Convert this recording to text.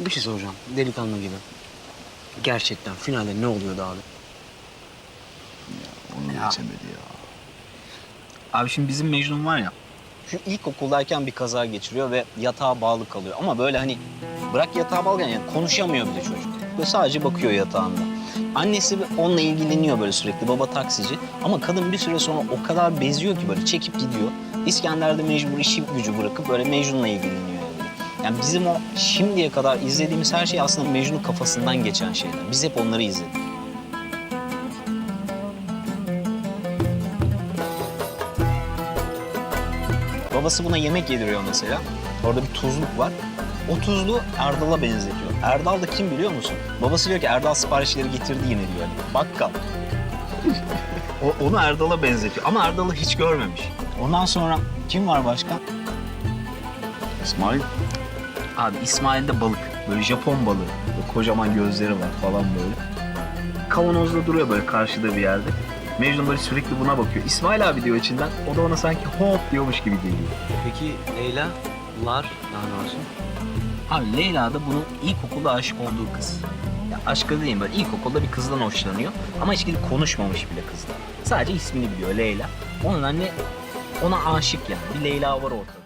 Bir şey soracağım. Delikanlı gibi. Gerçekten finalde ne oluyordu abi? Onu Ya. geçemedi ya. Abi şimdi bizim Mecnun var ya. Şu ilkokuldayken bir kaza geçiriyor ve yatağa bağlı kalıyor. Ama böyle hani bırak yatağa bağlı yani konuşamıyor bile çocuk. Böyle sadece bakıyor yatağında. Annesi onunla ilgileniyor böyle sürekli. Baba taksici. Ama kadın bir süre sonra o kadar beziyor ki böyle çekip gidiyor. İskender de mecbur işi gücü bırakıp böyle Mecnun'la ilgileniyor. Yani. bizim o şimdiye kadar izlediğimiz her şey aslında Mecnun kafasından geçen şeyler. Biz hep onları izledik. Babası buna yemek yediriyor mesela. Orada bir tuzluk var. O tuzlu Erdal'a benzetiyor. Erdal da kim biliyor musun? Babası diyor ki Erdal siparişleri getirdi yine diyor. Hani bakkal. o, onu Erdal'a benzetiyor ama Erdal'ı hiç görmemiş. Ondan sonra kim var başka? İsmail Abi İsmail'de balık. Böyle Japon balığı. Böyle kocaman gözleri var falan böyle. Kavanozda duruyor böyle karşıda bir yerde. Mecnun böyle sürekli buna bakıyor. İsmail abi diyor içinden. O da ona sanki hop diyormuş gibi geliyor. Peki Leyla, Lar daha doğrusu. Abi Leyla da bunun ilkokulda aşık olduğu kız. Ya aşkı değil böyle ilkokulda bir kızdan hoşlanıyor ama hiç gidip konuşmamış bile kızla. Sadece ismini biliyor Leyla. Onun anne ona aşık yani. Bir Leyla var ortada.